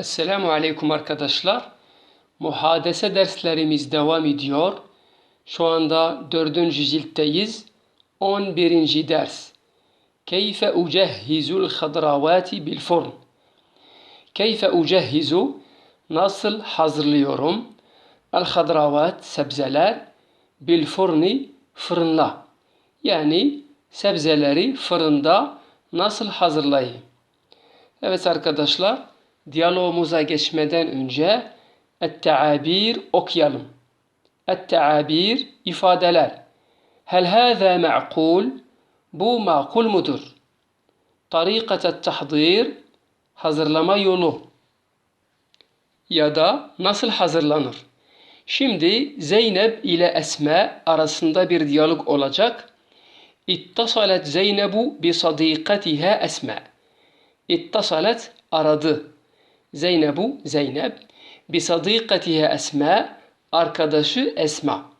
Esselamu Aleyküm arkadaşlar. Muhadese derslerimiz devam ediyor. Şu anda dördüncü ciltteyiz. 11. ders. Keyfe ucehhizul hadravati bil furn. Keyfe ucehhizu nasıl hazırlıyorum? El hadravat sebzeler bil furni fırınla. Yani sebzeleri fırında nasıl hazırlayayım? Evet arkadaşlar, diyalogumuza geçmeden önce et-teabir okuyalım. Et-teabir ifadeler. Hel hâzâ me'kul? Bu makul mudur? Tarikat tahdir hazırlama yolu ya da nasıl hazırlanır? Şimdi Zeynep ile Esma arasında bir diyalog olacak. İttasalet Zeynebu bi sadikatiha Esma. İttasalet aradı. Zeynebu Zeynep bi sadikatiha Esma arkadaşı Esma.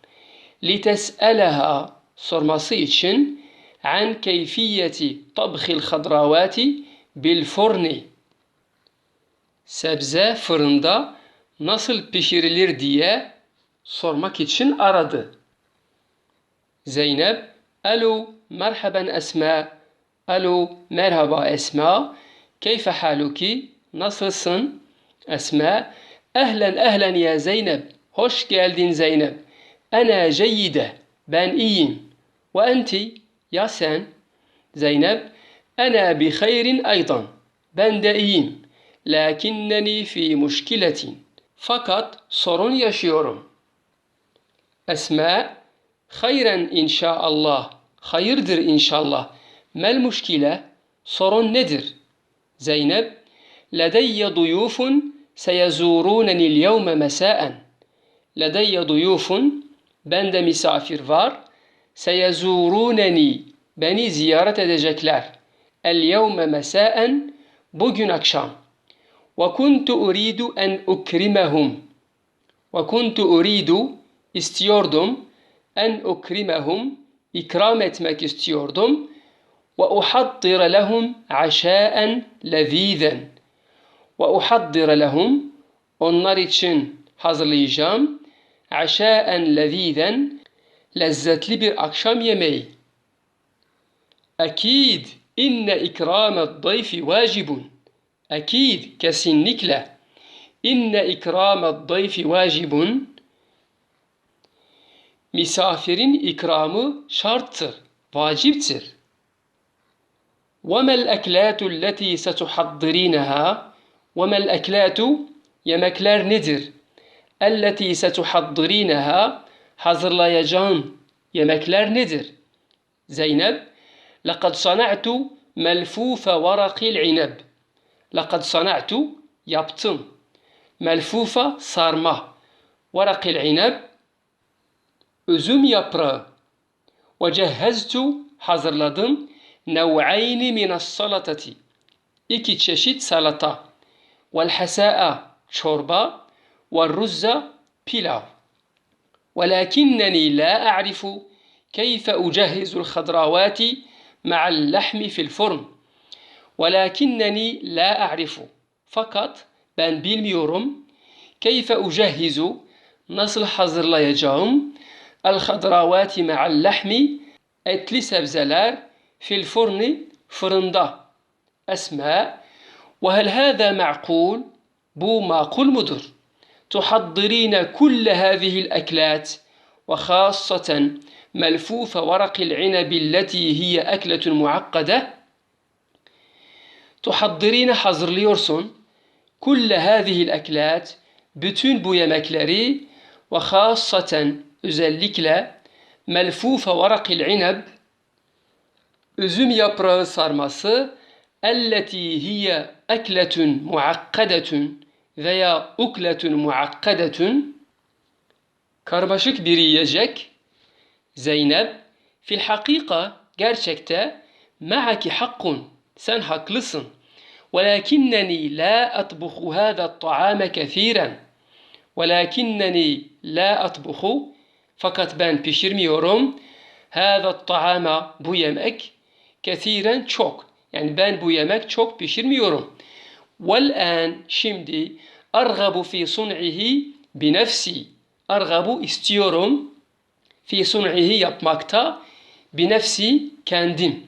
Lites'eleha sorması için an keyfiyeti tabhil hadravati bil furni. Sebze fırında nasıl pişirilir diye sormak için aradı. Zeynep, alo merhaben Esma, alo merhaba Esma, keyfe haluki, nasılsın? Esma, ehlen ehlen ya Zeynep, hoş geldin Zeynep. Ana ceyyide, ben iyiyim. Ve enti, ya sen? Zeynep, ana bi hayrin aydan, ben de iyiyim. Lakinneni fi muşkiletin. Fakat sorun yaşıyorum. Esma, hayren inşaallah, hayırdır inşallah. Mel muşkile, sorun nedir? Zeynep, ledeyye duyufun seyezurunenil yevme mesaen. Ledeyye duyufun, bende misafir var. Seyezuruneni, beni ziyaret edecekler. El yevme mesaen, bugün akşam. Ve kuntu uridu en ukrimehum. Ve kuntu uridu, istiyordum. En ukrimehum, ikram etmek istiyordum. Ve uhaddire lehum aşaen lezizen. وأحضر لهم onlar için hazırlayacağım عشاءً لذيذًا lezzetli bir akşam yemeği. أكيد إن إكرام الضيف واجب. أكيد كسنكلا. إن إكرام الضيف واجب. misafirin ikramı şarttır, vaciptir. وما الأكلات التي ستحضرينها؟ وما الأكلات يا ماكلار ندر التي ستحضرينها؟ حزر لا يا جان يا ماكلار ندر زينب لقد صنعت ملفوف ورق العنب. لقد صنعت يابتن ملفوف صارمة. ورق العنب أزوم يابرا وجهزت حزر لدن نوعين من السلطة. إكي تشاشيت سلطة. والحساء شوربة والرز بيلاو. ولكنني لا أعرف كيف أجهز الخضروات مع اللحم في الفرن. ولكنني لا أعرف فقط ben bilmiyorum كيف أجهز نصل حزر لا يجاوم الخضروات مع اللحم اتلي سبزلار في الفرن فرندا. أسماء وهل هذا معقول؟ بو قل مدر تحضرين كل هذه الأكلات وخاصة ملفوف ورق العنب التي هي أكلة معقدة. تحضرين حظر ليورسون. كل هذه الأكلات bütün بويا ماكلاري. وخاصة hasaten ملفوف ورق العنب. inab üzüm yaprağı sarması elleti hiye ekletun muakkadetun veya ukletun muakkadetun karmaşık bir yiyecek Zeynep fil hakika gerçekte ma'aki hakkun sen haklısın ولكنني لا أطبخ هذا الطعام كثيرا ولكنني لا أطبخ fakat ben pişirmiyorum هذا الطعام bu yemek kesiren çok Yani ben bu yemek çok pişirmiyorum. Vel'an şimdi argabu fi sun'ihi bi nefsi. İstiyorum fi sun'ihi yapmakta bi kendim.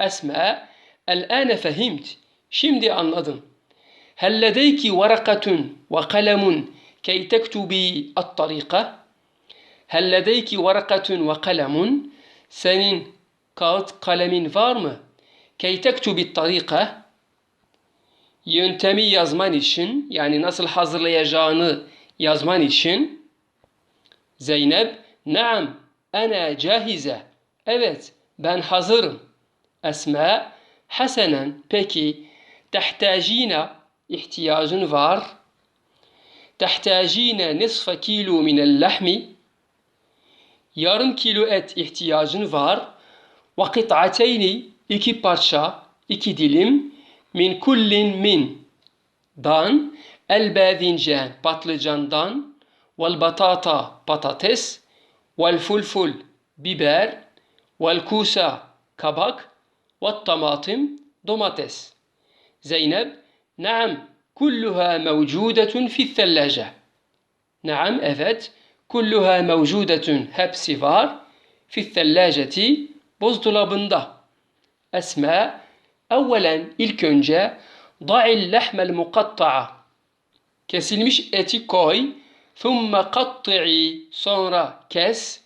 Esme el'ane fehimt. Şimdi anladım. Hel ledeyki varakatun ve kalemun key tektubi at-tariqa? Hel ledeyki varakatun ve kalemun? Senin kağıt kalemin var mı? Key tektubi tarika yöntemi yazman için yani nasıl hazırlayacağını yazman için Zeynep Naam ana cahize Evet ben hazırım. Esma Hasenen peki tehtacina ihtiyacın var. Tehtacina nisfa kilo minel lahmi yarım kilo et ihtiyacın var. Ve kıt'ateyni iki parça, iki dilim min kullin min dan el badincan patlıcandan vel batata patates vel fulful biber vel kusa kabak ve tamatim domates. Zeynep, naam kulluha mevcudatun fi thellace. Naam evet kulluha mevcudatun hepsi var fi thellaceti buzdolabında. Esma evvelen ilk önce da'il lehmel mukatta'a kesilmiş eti koy thumme katti'i sonra kes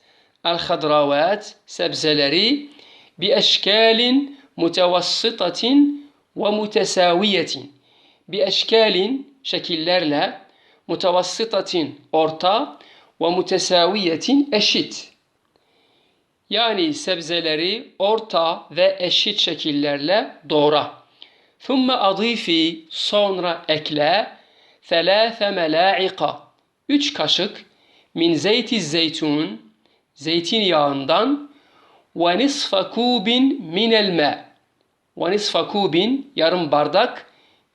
el hadravat sebzeleri bi eşkalin mutevassıtatin ve mutesaviyetin bi eşkalin şekillerle mutevassıtatin orta ve mutesaviyetin eşit. Yani sebzeleri orta ve eşit şekillerle doğra. Thumme adifi sonra ekle. Thelâfe melâ'ika üç kaşık min zeyti zeytun zeytinyağından ve nisfa kubin minel mâ. Ve nisfa kubin yarım bardak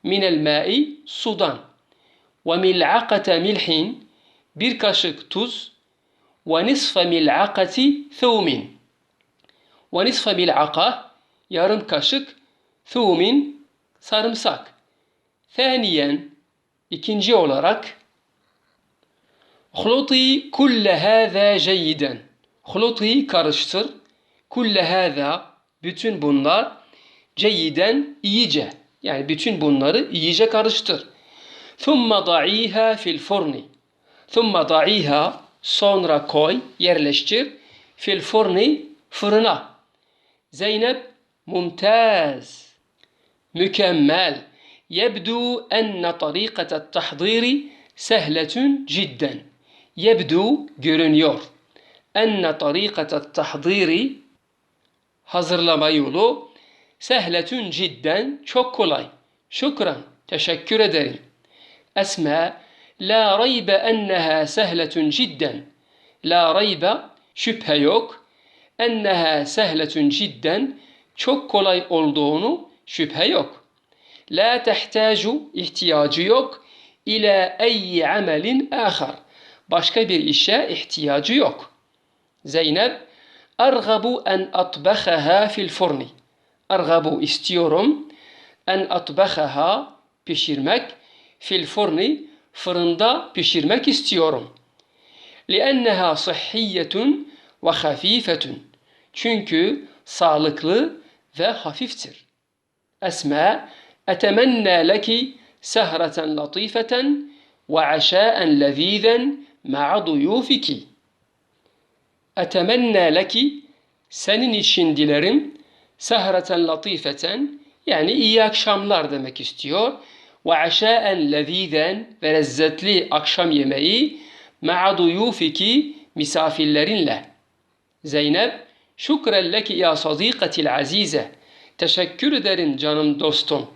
minel ma'i sudan. Ve mil'akate milhin bir kaşık tuz ve nisfe mil'akati thumin ve nisfe mil'aka yarım kaşık thumin sarımsak. Thaniyen ikinci olarak Hluti kulle hâzâ ceyyiden. Hluti karıştır. Kulle hâzâ bütün bunlar ceyyiden iyice. Yani bütün bunları iyice karıştır. Thumma da'iha fil furni. Thumma da'iha sonra koy, yerleştir. Fil furni fırına. Zeynep mumtaz. Mükemmel. Yebdu enne tarikatet tahdiri sehletun cidden. Yebdu görünüyor. Enne tarikatet tahdiri hazırlama yolu sehletun cidden çok kolay. Şükran. Teşekkür ederim. Esma La raybe enneha sehletun cidden. La raybe şüphe yok. Enneha sehletun cidden çok kolay olduğunu şüphe yok. La tehtacu ihtiyacı yok. İle eyyi amelin ahar. Başka bir işe ihtiyacı yok. Zeynep Argabu en atbahaha fil furni. Argabu istiyorum en atbahaha pişirmek fil furni fırında pişirmek istiyorum. لِأَنَّهَا صَحِّيَّةٌ وَخَف۪يفَةٌ Çünkü sağlıklı ve hafiftir. Esma, etemennâ leki sehreten latifeten ve aşâen lezîzen ma'a duyûfiki. Etemennâ leki, senin için dilerim, sehreten latifeten, yani iyi akşamlar demek istiyor ve aşaen lezizen ve lezzetli akşam yemeği ma'a duyufiki misafirlerinle. Zeynep, şükren leki ya sadikatil azize. Teşekkür ederim canım dostum.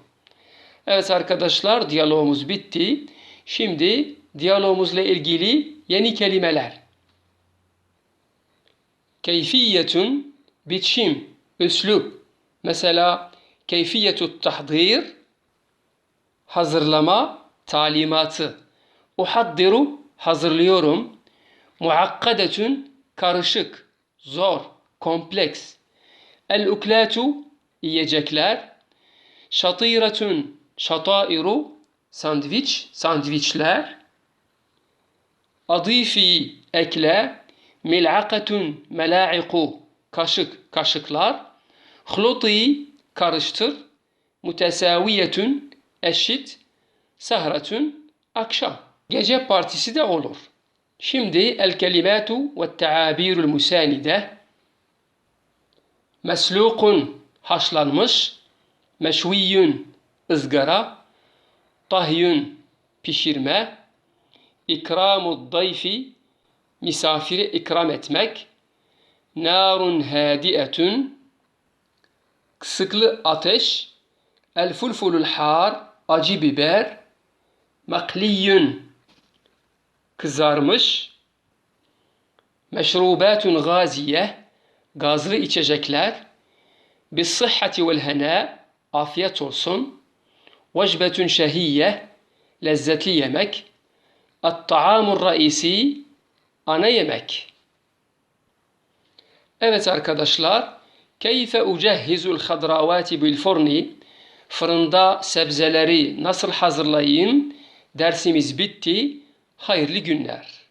Evet arkadaşlar diyalogumuz bitti. Şimdi diyalogumuzla ilgili yeni kelimeler. Keyfiyetun biçim, üslup. Mesela keyfiyetut tahdir hazırlama talimatı. Uhaddiru hazırlıyorum. Muakkadetün karışık, zor, kompleks. El uklatu yiyecekler. Şatiratun şatairu sandviç, sandviçler. Adifi ekle, mil'akatun mela'iku kaşık, kaşıklar. Hluti karıştır, mutesaviyetun eşit, sahratun akşam. Gece partisi de olur. Şimdi el kelimatu ve taabirul musanide. Meslukun haşlanmış, meşviyün ızgara, tahyün pişirme, ikramu dayfi misafiri ikram etmek, narun hadietun kısıklı ateş, el fulfulul har acı biber, makliyün kızarmış, meşrubatun gaziye gazlı içecekler, bis sıhhati vel hena afiyet olsun, vecbetun şehiyye lezzetli yemek, at-taamur raisi ana yemek. Evet arkadaşlar, keyfe ucehhizul hadravati bil furni fırında sebzeleri nasıl hazırlayayım dersimiz bitti. Hayırlı günler.